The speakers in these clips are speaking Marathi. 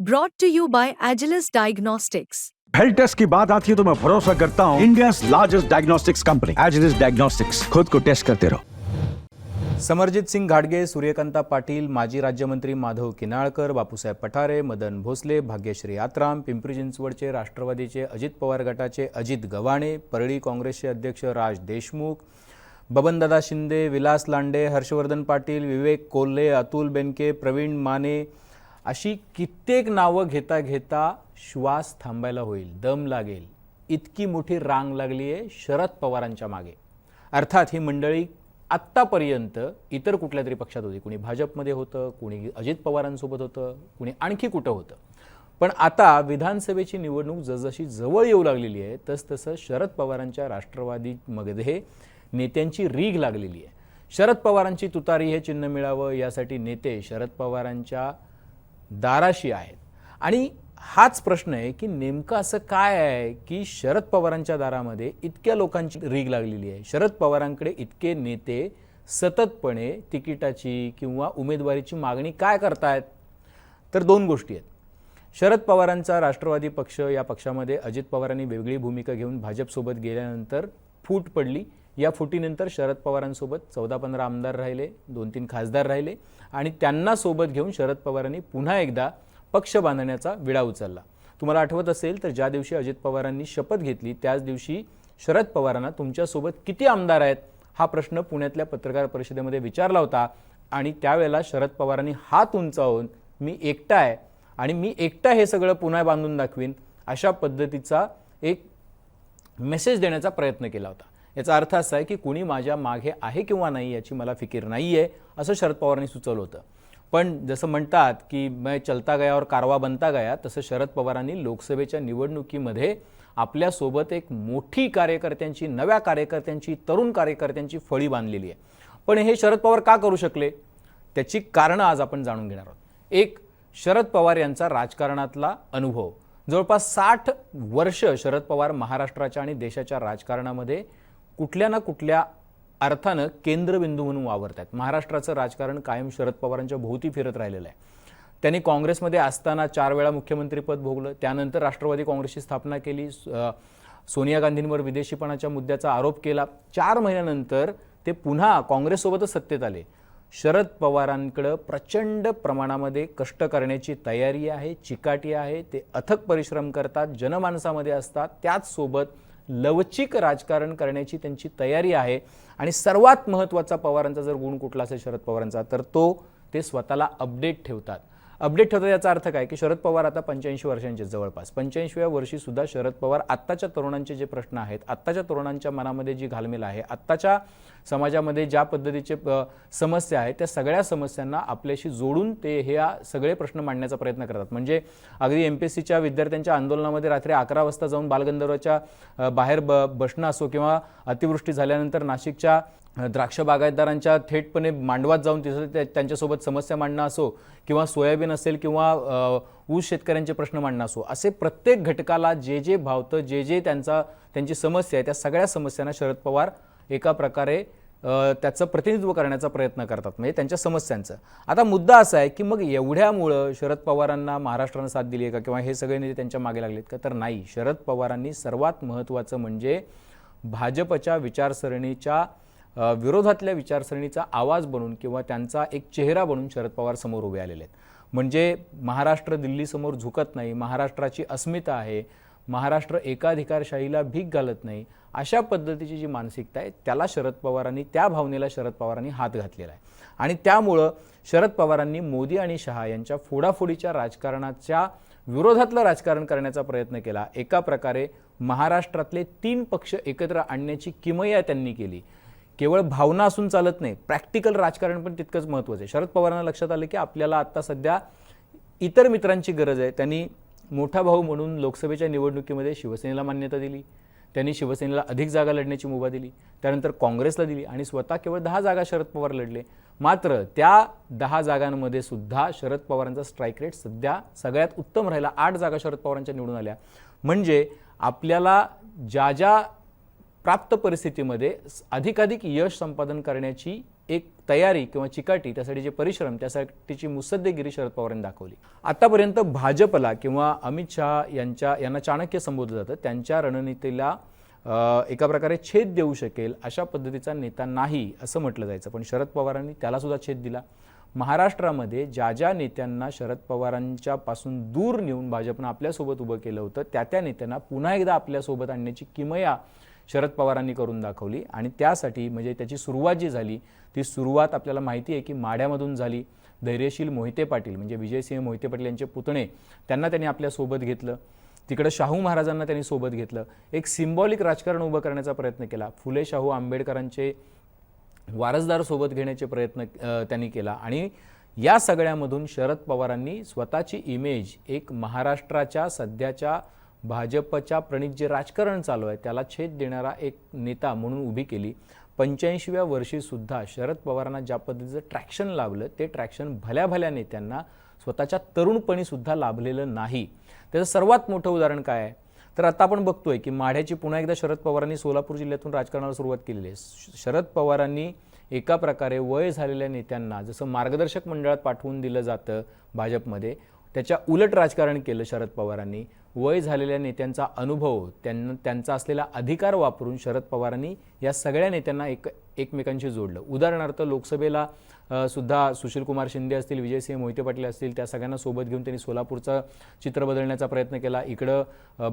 Brought to you by Agilus Diagnostics. Health test की बात आती है तो मैं भरोसा करता हूँ India largest diagnostics company Agilus diagnostics खुद को टेस्ट करते रहो समरजित सिंग घाडगे सूर्यकांता पाटील माजी राज्यमंत्री माधव किनाळकर बापूसाहेब पठारे मदन भोसले भाग्यश्री आत्राम पिंपरी चिंचवडचे राष्ट्रवादीचे अजित पवार गटाचे अजित गव्हाणे परळी काँग्रेसचे अध्यक्ष राज देशमुख बबनदादा शिंदे विलास लांडे हर्षवर्धन पाटील विवेक कोल्हे अतुल बेनके प्रवीण माने अशी कित्येक नावं घेता घेता श्वास थांबायला होईल दम लागेल. इतकी मोठी रांग लागली आहे शरद पवारांच्या मागे. अर्थात ही मंडळी आत्तापर्यंत इतर कुठल्या तरी पक्षात होती. कुणी भाजपमध्ये होतं कुणी अजित पवारांसोबत होतं कुणी आणखी कुठं होतं. पण आता विधानसभेची निवडणूक जसजशी जवळ येऊ लागलेली आहे तसतसं शरद पवारांच्या राष्ट्रवादीमध्ये नेत्यांची रीग लागलेली आहे. शरद पवारांची तुतारी हे चिन्ह मिळावं यासाठी नेते शरद पवारांच्या दाराशी आहेत. आणि हाच प्रश्न आहे की नेमकं असं काय आहे की शरद पवारांच्या दारामध्ये इतक्या लोकांची रीग लागलेली आहे? शरद पवारांकडे इतके नेते सततपणे तिकिटाची किंवा उमेदवारीची मागणी काय करतायत? तर दोन गोष्टी आहेत. शरद पवारांचा राष्ट्रवादी पक्ष या पक्षामध्ये अजित पवारांनी वेगळी भूमिका घेऊन भाजपसोबत गेल्यानंतर फूट पडली. या फुटीनंतर शरद पवारांसोबत चौदा पंधरा आमदार राहिले दोन तीन खासदार राहिले. आणि त्यांना सोबत घेऊन शरद पवारांनी पुन्हा एकदा पक्ष बांधण्याचा विडा उचलला. तुम्हाला आठवत असेल तर ज्या दिवशी अजित पवारांनी शपथ घेतली त्याच दिवशी शरद पवारांना तुमच्यासोबत किती आमदार आहेत हा प्रश्न पुण्यातल्या पत्रकार परिषदेमध्ये विचारला होता आणि त्यावेळेला शरद पवारांनी हात उंचावून मी एकटा आहे आणि मी एकटा हे सगळं पुन्हा बांधून दाखवीन अशा पद्धतीचा एक मेसेज देण्याचा प्रयत्न केला होता. याचा अर्थ असा आहे की कुणी माझ्या मागे आहे किंवा नाही याची मला फिकीर नाही आहे असं शरद पवारांनी सुचवलं होतं. पण जसं म्हणतात की मैं चलता गया और कारवा बनता गया तसं शरद पवारांनी लोकसभेच्या निवडणुकीमध्ये आपल्यासोबत एक मोठी कार्यकर्त्यांची नव्या कार्यकर्त्यांची तरुण कार्यकर्त्यांची फळी बांधलेली आहे. पण हे शरद पवार का करू शकले? त्याची कारणं आज आपण जाणून घेणार आहोत. एक शरद पवार यांचा राजकारणातला अनुभव. जवळपास साठ वर्ष शरद पवार महाराष्ट्राच्या आणि देशाच्या राजकारणामध्ये कुठल्या ना कुठल्या अर्थानं केंद्रबिंदू म्हणून वावरत आहेत महाराष्ट्राचं राजकारण कायम शरद पवारांच्या भोवती फिरत राहिलेलं आहे. त्यांनी काँग्रेसमध्ये असताना चार वेळा मुख्यमंत्रीपद भोगलं त्यानंतर राष्ट्रवादी काँग्रेसची स्थापना केली सोनिया गांधींवर विदेशीपणाच्या मुद्द्याचा आरोप केला. चार महिन्यानंतर ते पुन्हा काँग्रेससोबतच सत्तेत आले. शरद पवारांकडं प्रचंड प्रमाणामध्ये कष्ट करण्याची तयारी आहे चिकाटी आहे ते अथक परिश्रम करतात जनमानसामध्ये असतात. त्याचसोबत लवचिक राजकारण करण्याची त्यांची तयारी आहे. आणि सर्वात महत्त्वाचा पवारांचा जर गुण कुठला असेल शरद पवारांचा तर तो ते स्वतःला अपडेट ठेवतात. अपडेट ठरतो याचा अर्थ काय? की शरद पवार आता पंच्याऐंशी वर्षांचे जवळपास पंच्याऐंशीव्या वर्षी सुद्धा शरद पवार आत्ताच्या तरुणांचे जे प्रश्न आहेत आत्ताच्या तरुणांच्या मनामध्ये जी घालमेल आहे आत्ताच्या समाजामध्ये ज्या पद्धतीचे समस्या आहेत त्या सगळ्या समस्यांना आपल्याशी जोडून ते हे सगळे प्रश्न मांडण्याचा प्रयत्न करतात. म्हणजे अगदी एम पी एस सीच्या विद्यार्थ्यांच्या आंदोलनामध्ये रात्री अकरा वाजता जाऊन बालगंधर्वाच्या बाहेर ब बसणं असो किंवा अतिवृष्टी झाल्यानंतर नाशिकच्या द्राक्ष बागायतदारांच्या थेटपणे मांडवात जाऊन तिथं त्या- त्यांच्यासोबत समस्या मांडणं असो किंवा सोयाबीन असेल किंवा ऊस शेतकऱ्यांचे प्रश्न मांडणं असो असे प्रत्येक घटकाला जे जे भावतं जे जे त्यांचा त्यांची समस्या आहे त्या सगळ्या समस्यांना शरद पवार एका प्रकारे त्याचं प्रतिनिधित्व करण्याचा प्रयत्न करतात म्हणजे त्यांच्या समस्यांचं. आता मुद्दा असा आहे की मग एवढ्यामुळं शरद पवारांना महाराष्ट्रानं साथ दिली आहे का? किंवा हे सगळे नेते त्यांच्या मागे लागलेत का? तर नाही. शरद पवारांनी सर्वात महत्त्वाचं म्हणजे भाजपच्या विचारसरणीच्या विरोधातल्या विचारसरणीचा आवाज बनून किंवा त्यांचा एक चेहरा बनून शरद पवार समोर उभे आलेले आहेत. म्हणजे महाराष्ट्र दिल्लीसमोर झुकत नाही महाराष्ट्राची अस्मिता आहे महाराष्ट्र एकाधिकारशाहीला भीक घालत नाही अशा पद्धतीची जी मानसिकता आहे त्याला शरद पवारांनी त्या भावनेला शरद पवारांनी हात घातलेला आहे. आणि त्यामुळं शरद पवारांनी मोदी आणि शहा यांच्या फोडाफोडीच्या राजकारणाच्या विरोधातलं राजकारण करण्याचा प्रयत्न केला. एका प्रकारे महाराष्ट्रातले तीन पक्ष एकत्र आणण्याची किमया त्यांनी केली. केवळ भावना असून चालत नाही प्रॅक्टिकल राजकारण पण तितकंच महत्त्वाचं आहे. शरद पवारांना लक्षात आलं की आपल्याला आत्ता सध्या इतर मित्रांची गरज आहे. त्यांनी मोठा भाऊ म्हणून लोकसभेच्या निवडणुकीमध्ये शिवसेनेला मान्यता दिली त्यांनी शिवसेनेला अधिक जागा लढण्याची मुभा दिली त्यानंतर काँग्रेसला दिली आणि स्वतः केवळ दहा जागा शरद पवार लढले. मात्र त्या दहा जागांमध्ये सुद्धा शरद पवारांचा स्ट्राईक रेट सध्या सगळ्यात उत्तम राहिला. आठ जागा शरद पवारांच्या निवडून आल्या. म्हणजे आपल्याला ज्या ज्या प्राप्त परिस्थितीमध्ये अधिकाधिक यश संपादन करण्याची एक तयारी किंवा चिकाटी त्यासाठी जे परिश्रम त्यासाठीची मुसद्देगिरी शरद पवारांनी दाखवली. आतापर्यंत भाजपला किंवा अमित शहा यांच्या यांना चाणक्य संबोधलं जातं त्यांच्या रणनीतीला एका प्रकारे छेद देऊ शकेल अशा पद्धतीचा नेता नाही असं म्हटलं जायचं. पण शरद पवारांनी त्यालासुद्धा छेद दिला. महाराष्ट्रामध्ये ज्या ज्या नेत्यांना शरद पवारांच्या पासून दूर नेऊन भाजपनं आपल्यासोबत उभं केलं होतं त्या त्या नेत्यांना पुन्हा एकदा आपल्यासोबत आणण्याची किमया शरद पवारांनी करून दाखवली. आणि त्यासाठी म्हणजे त्याची सुरुवात जी झाली ती सुरुवात आपल्याला माहिती आहे की माड्यामधून झाली. धैर्यशील मोहिते पाटील म्हणजे विजयसिंह मोहिते पाटील यांचे पुतणे त्यांना त्यांनी आपल्यासोबत घेतलं. तिकडं शाहू महाराजांना त्यांनी सोबत घेतलं. एक सिम्बॉलिक राजकारण उभं करण्याचा प्रयत्न केला. फुले शाहू आंबेडकरांचे वारसदार सोबत घेण्याचे प्रयत्न त्यांनी केला. आणि या सगळ्यामधून शरद पवारांनी स्वतःची इमेज एक महाराष्ट्राच्या सध्याच्या भाजपच्या प्रणित जे राजकारण चालू आहे त्याला छेद देणारा एक नेता म्हणून उभी केली. पंच्याऐंशीव्या वर्षीसुद्धा शरद पवारांना ज्या पद्धतीचं ट्रॅक्शन लाभलं ते ट्रॅक्शन भल्या भल्या नेत्यांना स्वतःच्या तरुणपणीसुद्धा लाभलेलं नाही. त्याचं सर्वात मोठं उदाहरण काय आहे? तर आता आपण बघतोय की माढ्याची पुन्हा एकदा शरद पवारांनी सोलापूर जिल्ह्यातून राजकारणाला सुरुवात केलेली आहे. श- शरद पवारांनी एका प्रकारे वय झालेल्या नेत्यांना जसं मार्गदर्शक मंडळात पाठवून दिलं जातं भाजपमध्ये त्याच्या उलट राजकारण केलं शरद पवारांनी. वय झालेल्या नेत्यांचा अनुभव त्यांना त्यांचा असलेला अधिकार वापरून शरद पवारांनी या सगळ्या नेत्यांना एक एकमेकांशी जोडलं. उदाहरणार्थ लोकसभेला सुद्धा सुशीलकुमार शिंदे असतील विजयसिंह मोहिते पाटील असतील त्या सगळ्यांना सोबत घेऊन त्यांनी सोलापूरचं चित्र बदलण्याचा प्रयत्न केला. इकडं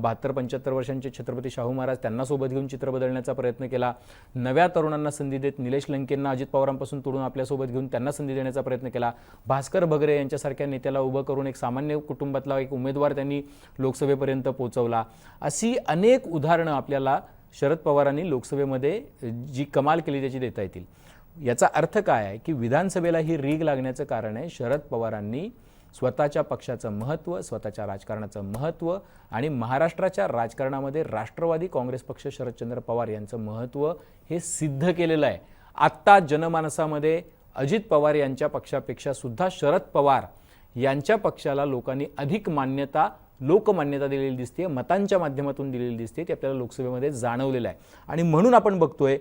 बहात्तर पंच्याहत्तर वर्षांचे छत्रपती शाहू महाराज त्यांना सोबत घेऊन चित्र बदलण्याचा प्रयत्न केला. नव्या तरुणांना संधी देत निलेश लंकेंना अजित पवारांपासून तोडून आपल्यासोबत घेऊन त्यांना संधी देण्याचा प्रयत्न केला. भास्कर भगरे यांच्यासारख्या नेत्याला उभं करून एक सामान्य कुटुंबातला एक उमेदवार त्यांनी लोकसभेपर्यंत पोहोचवला अशी अनेक उदाहरणं आपल्याला शरद पवारांनी लोकसभेमध्ये जी कमाल केली त्याची देता येतील. याचा अर्थ काय आहे की विधानसभेला ही रीग लागण्याचं कारण आहे शरद पवारांनी स्वतःच्या पक्षाचं महत्त्व स्वतःच्या राजकारणाचं महत्त्व आणि महाराष्ट्राच्या राजकारणामध्ये राष्ट्रवादी काँग्रेस पक्ष शरदचंद्र पवार यांचं महत्त्व हे सिद्ध केलेलं आहे. आत्ता जनमानसामध्ये अजित पवार यांच्या पक्षापेक्षा सुद्धा शरद पवार यांच्या पक्षाला लोकांनी अधिक मान्यता लोकमान्यता दिलेली दिसते मतांच्या माध्यमातून दिलेली दिसते ती आपल्याला लोकसभेमध्ये जाणवलेलं आहे. आणि म्हणून आपण बघतोय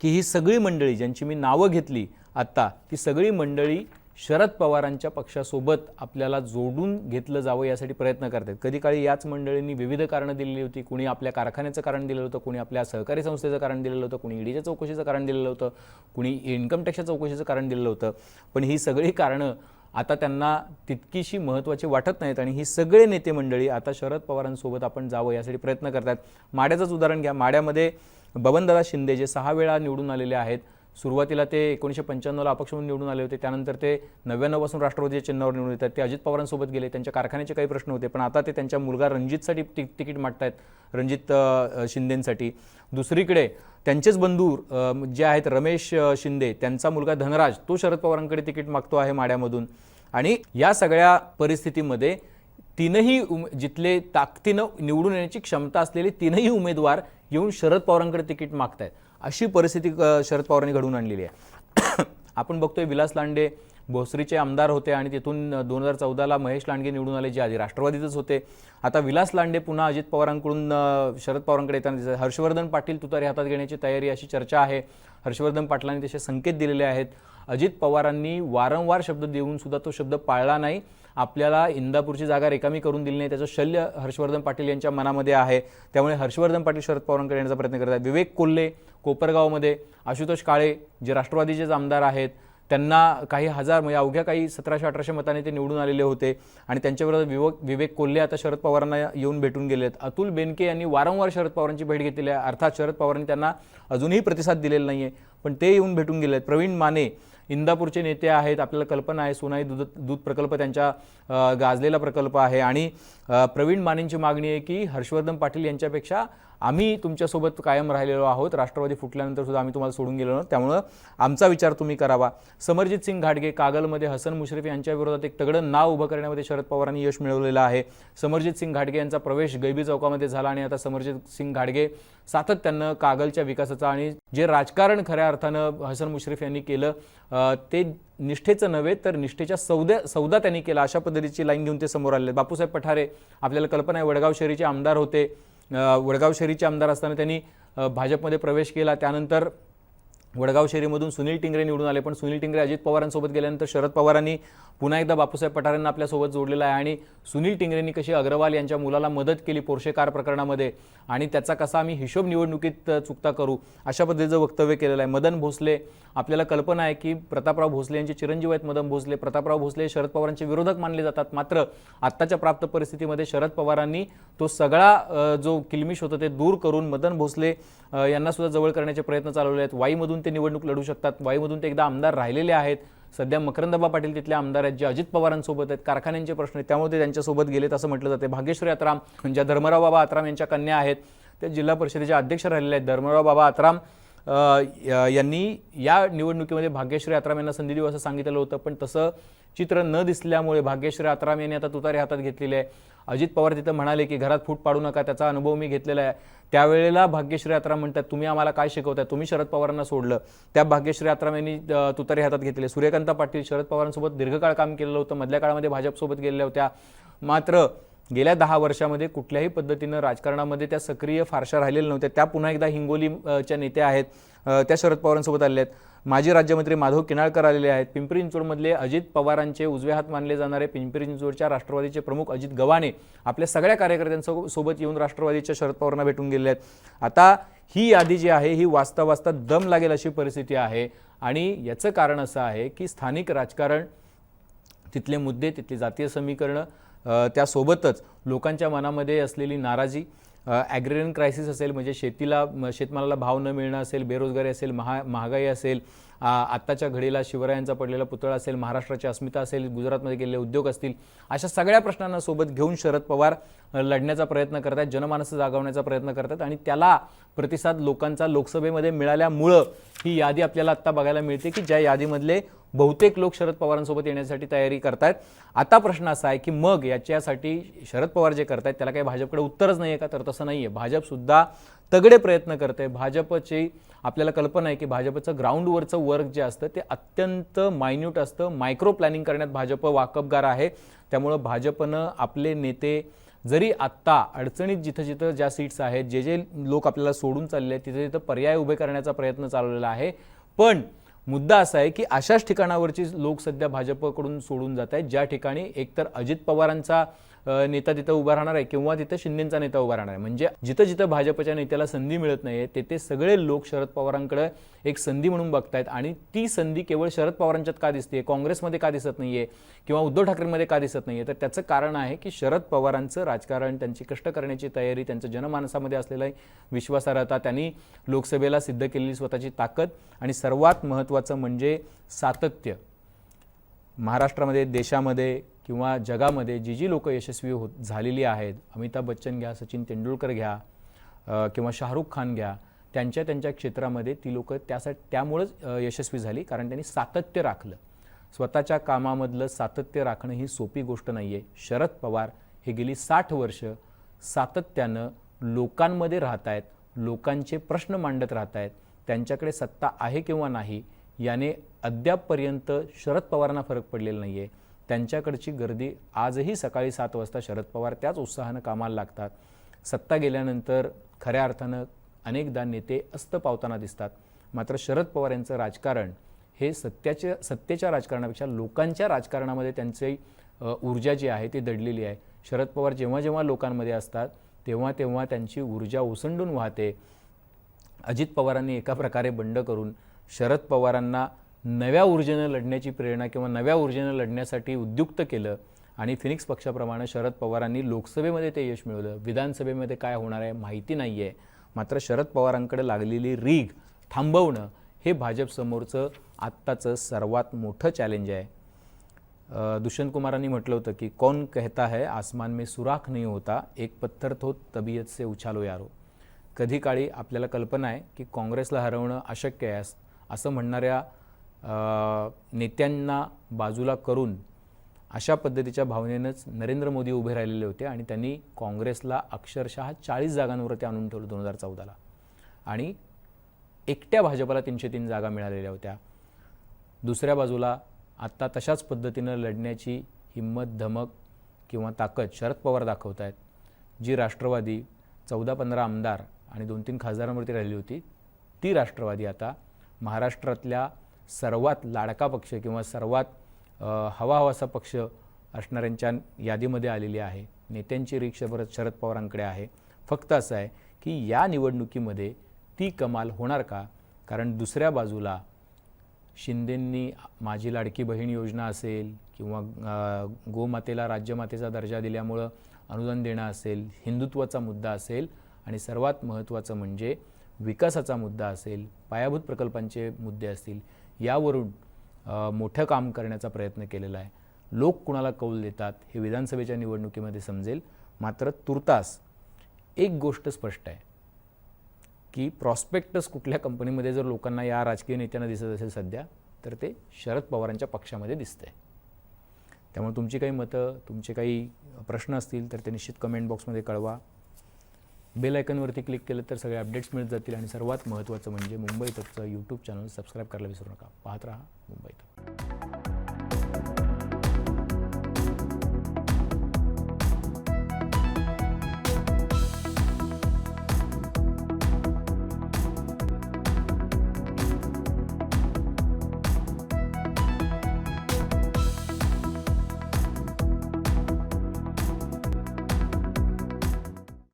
की ही सगळी मंडळी ज्यांची मी नावं घेतली आत्ता ती सगळी मंडळी शरद पवारांच्या पक्षासोबत आपल्याला जोडून घेतलं जावं यासाठी प्रयत्न करतात. कधी काळी याच मंडळींनी विविध कारणं दिलेली होती. कुणी आपल्या कारखान्याचं कारण दिलेलं होतं कुणी आपल्या सहकारी संस्थेचं कारण दिलेलं होतं कुणी ईडीच्या चौकशीचं कारण दिलेलं होतं कुणी इन्कम टॅक्सच्या चौकशीचं कारण दिलेलं होतं. पण ही सगळी कारणं आता त्यांना तितकीशी महत्त्वाची वाटत नाहीत आणि ही सगळे नेते मंडळी आता शरद पवारांसोबत आपण जावं यासाठी प्रयत्न करतात माड्याचंच उदाहरण घ्या. माड्यामध्ये बबनदादा शिंदे जे सहा वेळा निवडून आलेले आहेत सुरुवातीला ते एकोणीसशे पंच्याण्णवला अपक्ष म्हणून निवडून आले होते. त्यानंतर ते नव्याण्णवपासून राष्ट्रवादीच्या चिन्हावर निवडून येतात. ते अजित पवारांसोबत गेले. त्यांच्या कारखान्याचे काही प्रश्न होते. पण आता ते त्यांच्या मुलगा रणजितसाठी ति तिकीट मागतायत. रणजित शिंदेंसाठी. दुसरीकडे त्यांचेच बंधू जे आहेत रमेश शिंदे त्यांचा मुलगा धनराज तो शरद पवारांकडे तिकीट मागतो आहे माड्यामधून. आणि या सगळ्या परिस्थितीमध्ये तीनही उम जिथले ताकदीनं निवडून येण्याची क्षमता असलेले तीनही उमेदवार येऊन शरद पवारांकडे तिकीट मागतायत. अशी परिस्थिती शरद पवारांनी घडवून आणलेली आहे. आपण बघतोय विलास लांडे भोसरीचे आमदार होते आणि तिथून दोन हजार चौदाला महेश लांडगे निवडून आले जे आधी राष्ट्रवादीतच होते. आता विलास लांडे पुन्हा अजित पवारांकडून शरद पवारांकडे येताना दिसत हर्षवर्धन पाटील तुतारी हातात घेण्याची तयारी अशी चर्चा आहे. हर्षवर्धन पाटलांनी तसे संकेत दिलेले आहेत. अजित पवारांनी वारंवार शब्द देऊन सुद्धा तो शब्द पाळला नाही. आपल्याला इंदापूरची जागा रिकामी करून दिली नाही. त्याचं शल्य हर्षवर्धन पाटील यांच्या मनामध्ये आहे. त्यामुळे हर्षवर्धन पाटील शरद पवारांकडे येण्याचा प्रयत्न करत आहेत. विवेक कोल्हे कोपरगावमध्ये आशुतोष काळे जे राष्ट्रवादीचेच आमदार आहेत त्यांना काही हजार म्हणजे अवघ्या काही सतराशे अठराशे मताने ते निवडून आलेले होते. आणि त्यांच्याविरोधात विवेक विवेक कोल्हे आता शरद पवारांना येऊन भेटून गेले आहेत. अतुल बेनके यांनी वारंवार शरद पवारांची भेट घेतलेली आहे. अर्थात शरद पवारांनी त्यांना अजूनही प्रतिसाद दिलेला नाही आहे पण ते येऊन भेटून गेले आहेत. प्रवीण माने इंदापूरचे नेते आहेत आपल्याला कल्पना आहे सोनाई दूध दूध प्रकल्प त्यांच्या गाजलेला प्रकल्प आहे. आणि प्रवीण मानेंची मागणी आहे की हर्षवर्धन पाटील यांच्यापेक्षा आम्ही तुमच्यासोबत कायम राहिलेलो आहोत. राष्ट्रवादी फुटल्यानंतर सुद्धा आम्ही तुम्हाला सोडून गेलो त्यामुळं आमचा विचार तुम्ही करावा. समरजित सिंग घाटगे कागलमध्ये हसन मुश्रीफ यांच्या विरोधात एक तगडं नाव उभं करण्यामध्ये शरद पवारांनी यश मिळवलेलं आहे. समरजित सिंग घाटगे यांचा प्रवेश गैबी चौकामध्ये झाला आणि आता समरजित सिंग घाटगे सातत्यानं कागलच्या विकासाचा आणि जे राजकारण खऱ्या अर्थानं हसन मुश्रीफ यांनी केलं ते निष्ठेचं नव्हे तर निष्ठेच्या सौद्या सौदा त्यांनी केला. अशा पद्धतीची लाईन घेऊन ते समोर आले बापूसाहेब पठारे आपल्याला कल्पना आहे वडगाव शहरीचे आमदार होते. वडगाव शहरीचे आमदार असताना त्यांनी भाजपमध्ये प्रवेश केला. त्यानंतर वडगाव शेरीमधून सुनील टिंगरे निवडून आले. पण सुनील टिंगरे अजित पवारांसोबत गेल्यानंतर शरद पवारांनी पुन्हा एकदा बापूसाहेब पठारेंना आपल्यासोबत जोडलेला आहे. आणि सुनील टिंगरेंनी कशी अग्रवाल यांच्या मुलाला मदत केली पोर्शे कार प्रकरणामध्ये आणि त्याचा कसा आम्ही हिशोब निवडणुकीत चुकता करू अशा पद्धतीचं वक्तव्य केलेलं आहे. मदन भोसले आपल्याला कल्पना आहे की प्रतापराव भोसले यांचे चिरंजीव आहेत मदन भोसले. प्रतापराव भोसले शरद पवारांचे विरोधक मानले जातात. मात्र आत्ताच्या प्राप्त परिस्थितीमध्ये शरद पवारांनी तो सगळा जो किलमिश होतं ते दूर करून मदन भोसले यांनासुद्धा जवळ करण्याचे प्रयत्न चालवले आहेत. वाईमधून ते निवडणूक लढू शकतात. वाईमधून ते एकदा आमदार राहिलेले आहेत. सध्या मकरंदबा पाटील तिथले आमदार आहेत जे अजित पवारांसोबत आहेत कारखान्यांचे प्रश्न आहेत. त्यामुळे ते त्यांच्यासोबत गेलेत असं म्हटलं जाते. भाग्यश्री आत्राम ज्या धर्मराव बाबा आत्राम यांच्या कन्या आहेत. त्या जिल्हा परिषदेच्या अध्यक्ष राहिलेल्या आहेत. धर्मराव बाबा आत्राम यांनी या निवडणुकीमध्ये भाग्यश्री आत्राम यांना संधी देऊ असं सांगितलेलं होतं पण तसं चित्र न दिसल्यामुळे भाग्यश्री आत्राम यांनी आता तुतारी हातात घेतलेले आहे. अजित पवार तिथं म्हणाले की घरात फूट पाडू नका त्याचा अनुभव मी घेतलेला आहे. त्यावेळेला भाग्यश्री आत्राम म्हणतात तुम्ही आम्हाला काय शिकवताय? तुम्ही शरद पवारांना सोडलं. त्या भाग्यश्री आत्राम यांनी तुतारी हातात घेतले सूर्यकांत पाटील शरद पवारांसोबत दीर्घकाळ काम केलेलं होतं. मधल्या काळामध्ये भाजपसोबत गेलेल्या होत्या. मात्र गेल्या दहा वर्षामध्ये कुठल्याही पद्धतीनं राजकारणामध्ये त्या सक्रिय फारशा राहिलेल्या नव्हत्या. त्या पुन्हा एकदा हिंगोलीच्या नेत्या आहेत त्या शरद पवारांसोबत आलेल्या आहेत. माजी राज्यमंत्री माधव किनाळकर आलेले आहेत. पिंपरी चिंचवडमधले अजित पवारांचे उजवे हात मानले जाणारे पिंपरी चिंचवडच्या राष्ट्रवादीचे प्रमुख अजित गव्हाणे आपल्या सगळ्या कार्यकर्त्यांसो सोबत येऊन राष्ट्रवादीच्या शरद पवारांना भेटून गेले आहेत. आता ही यादी जी आहे ही वाचता वाचता दम लागेल अशी परिस्थिती आहे. आणि याचं कारण असं आहे की स्थानिक राजकारण तिथले मुद्दे तिथली जातीय समीकरणं त्यासोबतच लोकांच्या मनामध्ये असलेली नाराजी ॲग्रेरियन क्रायसिस असेल म्हणजे शेतीला म, शेतमालाला भाव न मिळणं असेल बेरोजगारी असेल महा महागाई असेल आत्ताच्या घडीला शिवरायांचा पडलेला पुतळा असेल महाराष्ट्राची अस्मिता असेल गुजरातमध्ये गेलेले उद्योग असतील अशा सगळ्या प्रश्नांना सोबत घेऊन शरद पवार लढण्याचा प्रयत्न करत आहेत जनमानस जागवण्याचा प्रयत्न करतात आणि त्याला प्रतिसाद लोकांचा लोकसभेमध्ये मिळाल्यामुळं ही यादी आपल्याला आत्ता बघायला मिळते की ज्या यादीमधले बहुतेक लोक शरद पवारांसोबत येण्यासाठी तयारी करतायत. आता प्रश्न असा आहे की मग याच्यासाठी शरद पवार जे करतायत त्याला काही भाजपकडे उत्तरच नाही आहे का? तर तसं नाही आहे भाजपसुद्धा तगडे प्रयत्न करते भाजपची आपल्याला कल्पना आहे की भाजपचं ग्राउंडवरचं वर्क जे असतं ते अत्यंत मायन्यूट असतं. मायक्रो प्लॅनिंग करण्यात भाजप वाकबगार आहे. त्यामुळं भाजपनं आपले नेते जरी आत्ता अडचणीत जिथं जिथं ज्या सीट्स आहेत जे जे लोक आपल्याला सोडून चालले आहेत तिथे तिथं पर्याय उभे करण्याचा प्रयत्न चालवलेला आहे. पण मुद्दा असा आहे की अशाच ठिकाणावरची लोक सध्या भाजपकडून सोडून जात आहेत. ज्या ठिकाणी एकतर अजित पवारांचा नेता तिथं उभा राहणार आहे किंवा तिथं शिंदेचा नेता उभा राहणार आहे. म्हणजे जिथं जिथं भाजपच्या नेत्याला संधी मिळत नाहीये तेथे सगळे लोक शरद पवारांकडे एक संधी म्हणून बघतायत आणि ती संधी केवळ शरद पवारांच्यात का दिसते काँग्रेसमध्ये का दिसत नाहीये? किंवा उद्धव ठाकरेंमध्ये का दिसत नाहीये? तर त्याचं कारण आहे की शरद पवारांचं राजकारण त्यांची कष्ट करण्याची तयारी त्यांचं जनमानसामध्ये असलेला विश्वासार्हता त्यांनी लोकसभेला सिद्ध केलेली स्वतःची ताकद आणि सर्वात महत्त्वाचं म्हणजे सातत्य. महाराष्ट्रामध्ये देशामध्ये किंवा जगामध्ये जी जी लोकं यशस्वी होत झालेली आहेत अमिताभ बच्चन घ्या सचिन तेंडुलकर घ्या किंवा शाहरुख खान घ्या त्यांच्या त्यांच्या क्षेत्रामध्ये ती लोकं त्यासाठी त्यामुळंच यशस्वी झाली कारण त्यांनी सातत्य राखलं. स्वतःच्या कामामधलं सातत्य राखणं ही सोपी गोष्ट नाही आहे शरद पवार हे गेली साठ वर्ष सातत्यानं लोकांमध्ये राहत आहेत लोकांचे प्रश्न मांडत राहत आहेत त्यांच्याकडे सत्ता आहे किंवा नाही याने अद्यापपर्यंत शरद पवारांना फरक पडलेला नाही आहे त्यांच्याकडची गर्दी आजही सकाळी सात वाजता शरद पवार त्याच उत्साहानं कामाला लागतात. सत्ता गेल्यानंतर खऱ्या अर्थानं अनेकदा नेते अस्त पावताना दिसतात. मात्र शरद पवार यांचं राजकारण हे सत्याच्या सत्तेच्या राजकारणापेक्षा लोकांच्या राजकारणामध्ये त्यांची ऊर्जा जी आहे ती दडलेली आहे. शरद पवार जेव्हा जेव्हा लोकांमध्ये असतात तेव्हा तेव्हा त्यांची ऊर्जा ओसंडून वाहते. अजित पवारांनी एका प्रकारे बंड करून शरद पवारांना नव्या ऊर्जेनं लढण्याची प्रेरणा किंवा नव्या ऊर्जेनं लढण्यासाठी उद्युक्त केलं आणि फिनिक्स पक्षाप्रमाणे शरद पवारांनी लोकसभेमध्ये ते यश मिळवलं. विधानसभेमध्ये काय होणार आहे माहिती नाही आहे मात्र शरद पवारांकडे लागलेली रीग थांबवणं हे भाजपसमोरचं आत्ताचं सर्वात मोठं चॅलेंज आहे. दुष्यंत कुमारांनी म्हटलं होतं की कौन कहता है आसमान में सुराख नाही होता एक पत्थर थो तबियत से उछालो यारो. कधी काळी आपल्याला कल्पना आहे की काँग्रेसला हरवणं अशक्य आहे. असं म्हणणाऱ्या नेत्यांना बाजूला करून अशा पद्धतीच्या भावनेनंच नरेंद्र मोदी उभे राहिलेले होते आणि त्यांनी काँग्रेसला अक्षरशः चाळीस जागांवरती आणून ठेवलं दोन हजार चौदाला. आणि एकट्या भाजपला तीनशे तीन जागा मिळालेल्या होत्या. दुसऱ्या बाजूला आत्ता तशाच पद्धतीनं लढण्याची हिंमत धमक किंवा ताकद शरद पवार दाखवत आहेत जी राष्ट्रवादी चौदा पंधरा आमदार आणि दोन तीन खासदारांवरती राहिली होती ती राष्ट्रवादी आता महाराष्ट्रातल्या सर्वात लाडका पक्ष किंवा सर्वात हवा हवासा पक्ष असणाऱ्यांच्या यादीमध्ये आलेली आहे. नेत्यांची रीक शरद शरद पवारांकडे आहे. फक्त असं आहे की या निवडणुकीमध्ये ती कमाल होणार का? कारण दुसऱ्या बाजूला शिंदेंनी माझी लाडकी बहीण योजना असेल किंवा गोमातेला राज्यमातेचा दर्जा दिल्यामुळं अनुदान देणं असेल हिंदुत्वाचा मुद्दा असेल आणि सर्वात महत्त्वाचं म्हणजे विकासाचा मुद्दा असेल पायाभूत प्रकल्पांचे मुद्दे असतील यावरून मोठं काम करण्याचा प्रयत्न केलेला आहे. लोक कुणाला कौल देतात हे विधानसभेच्या निवडणुकीमध्ये समजेल. मात्र तुर्तास एक गोष्ट स्पष्ट आहे की प्रॉस्पेक्टस कुठल्या कंपनीमध्ये जर लोकांना या राजकीय नेत्यांना दिसत असेल सध्या तर ते शरद पवारांच्या पक्षामध्ये दिसतंय. त्यामुळे तुमची काही मतं तुमचे काही प्रश्न असतील तर ते निश्चित कमेंट बॉक्समध्ये कळवा. बेल आयकनवरती क्लिक केलं तर सगळे अपडेट्स मिळत जातील आणि सर्वात महत्त्वाचं म्हणजे मुंबई तकचं यूट्यूब चॅनल सबस्क्राईब करायला विसरू नका. पाहत राहा मुंबई तक